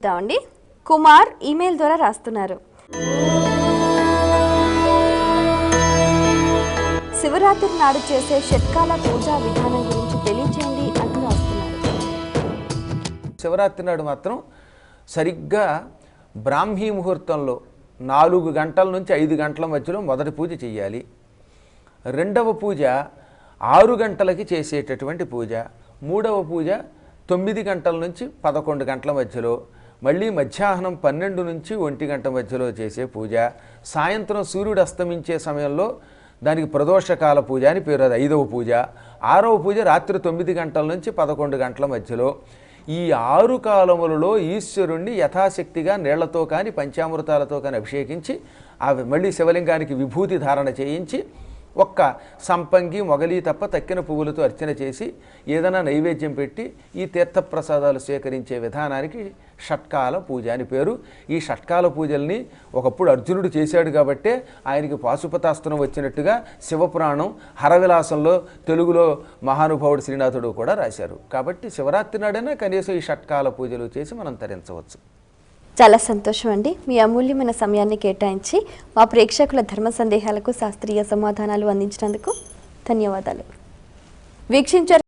అండి. కుమార్ ఈమెయిల్ ద్వారా రాస్తున్నారు. శివరాత్రి నాడు చేసే షట్కాల పూజా విధానం గురించి తెలియచేయండి అంటూ రాస్తున్నారు. శివరాత్రి నాడు మాత్రం సరిగ్గా బ్రాహ్మీ ముహూర్తంలో నాలుగు గంటల నుంచి ఐదు గంటల మధ్యలో మొదటి పూజ చేయాలి రెండవ పూజ ఆరు గంటలకి చేసేటటువంటి పూజ. మూడవ పూజ తొమ్మిది గంటల నుంచి పదకొండు గంటల మధ్యలో. మళ్ళీ మధ్యాహ్నం పన్నెండు నుంచి ఒంటి గంట మధ్యలో చేసే పూజ సాయంత్రం సూర్యుడు అస్తమించే సమయంలో దానికి ప్రదోషకాల పూజ అని పేరు అది ఐదవ పూజ ఆరవ పూజ రాత్రి తొమ్మిది గంటల నుంచి పదకొండు గంటల మధ్యలో. ఈ ఆరు కాలములలో ఈశ్వరుణ్ణి యథాశక్తిగా నీళ్ళతో కానీ పంచామృతాలతో కానీ అభిషేకించి ఆ మళ్ళీ శివలింగానికి విభూతి ధారణ చేయించి ఒక్క సంపంగి మొగలి తప్ప తక్కిన పువ్వులతో అర్చన చేసి ఏదైనా నైవేద్యం పెట్టి ఈ తీర్థప్రసాదాలు స్వీకరించే విధానానికి షట్కాల పూజ అని పేరు. ఈ షట్కాల పూజల్ని ఒకప్పుడు అర్జునుడు చేశాడు కాబట్టే ఆయనకి పాశుపతాస్త్రం వచ్చినట్టుగా శివపురాణం హరవిలాసంలో తెలుగులో మహానుభావుడు శ్రీనాథుడు కూడా రాశారు. కాబట్టి శివరాత్రి నాడైనా కనీసం ఈ షట్కాల పూజలు చేసి మనం తరించవచ్చు. చాలా సంతోషం అండి. మీ అమూల్యమైన సమయాన్ని కేటాయించి మా ప్రేక్షకుల ధర్మ సందేహాలకు శాస్త్రీయ సమాధానాలు అందించినందుకు ధన్యవాదాలు. వీక్షించారు